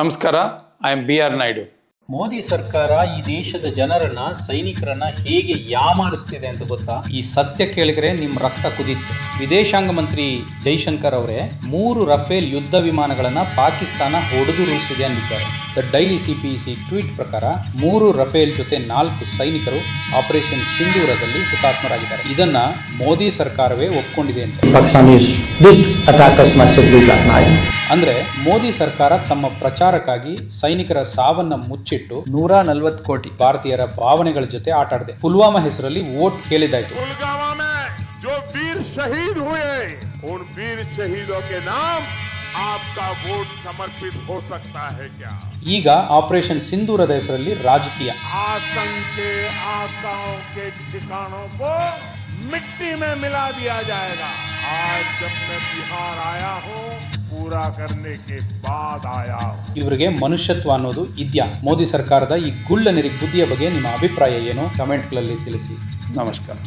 ನಮಸ್ಕಾರ I am B R Naidu Modi ಸರ್ಕಾರ ಈ ದೇಶದ ಜನರನ್ನ ಸೈನಿಕರನ್ನ ಹೇಗೆ ಯಾಮಾರಿಸ್ತಿದೆ ಅಂತ ಗೊತ್ತಾ? ಈ ಸತ್ಯ ಕೇಳಿದ್ರೆ ನಿಮ್ಮ ರಕ್ತ ಕುದೀತು. ವಿದೇಶಾಂಗ ಮಂತ್ರಿ ಜೈಶಂಕರ್ ಅವರೇ ಮೂರು ರಫೇಲ್ ಯುದ್ಧ ವಿಮಾನಗಳನ್ನ ಪಾಕಿಸ್ತಾನ ಹೊಡೆದು ಉರುಳಿಸಿದೆ ಅಂದಿದ್ದಾರೆ. ದ ಡೈಲಿ ಸಿಪಿಸಿ ಟ್ವೀಟ್ ಪ್ರಕಾರ ಮೂರು ರಫೇಲ್ ಜೊತೆ ನಾಲ್ಕು ಸೈನಿಕರು ಆಪರೇಷನ್ ಸಿಂಧೂರದಲ್ಲಿ ಹುತಾತ್ಮರಾಗಿದ್ದಾರೆ. ಇದನ್ನ ಮೋದಿ ಸರ್ಕಾರವೇ ಒಪ್ಕೊಂಡಿದೆ ಅಂತ. Pakistanis did attack us massively that night. ಅಂದ್ರೆ ಮೋದಿ ಸರ್ಕಾರ ತಮ್ಮ ಪ್ರಚಾರಕ್ಕಾಗಿ ಸೈನಿಕರ ಸಾವನ್ನ ಮುಚ್ಚಿಟ್ಟು ನೂರ ನಲವತ್ತು ಕೋಟಿ ಭಾರತೀಯರ ಭಾವನೆಗಳ ಜೊತೆ ಆಟ ಆಡಿದೆ ಪುಲ್ವಾಮಾ ಹೆಸರಲ್ಲಿ ವೋಟ್ ಕೇಳಿದಾಯ್ತು पुलवामा में जो वीर शहीद हुए उन वीर शहीदों के नाम आपका वोट समर्पित हो सकता है क्या ಈಗ ಆಪರೇಷನ್ ಸಿಂಧೂರದ ಹೆಸರಲ್ಲಿ ರಾಜಕೀಯ आतंक के आकाओं के ठिकानों को मिट्टी में मिला दिया जाएगा आज जब मैं बिहार आया हूँ पूरा करने के बाद आया हूँ ಇವರಿಗೆ ಮನುಷ್ಯತ್ವ ಅನ್ನೋದು ಇದ್ಯಾ ಮೋದಿ ಸರ್ಕಾರದ ಈ ಗುಳ್ಳ ನಿರಿ ಬುದ್ಧಿಯ ಬಗ್ಗೆ ನಿಮ್ಮ ಅಭಿಪ್ರಾಯ ಏನು ಕಮೆಂಟ್ಗಳಲ್ಲಿ ತಿಳಿಸಿ ನಮಸ್ಕಾರ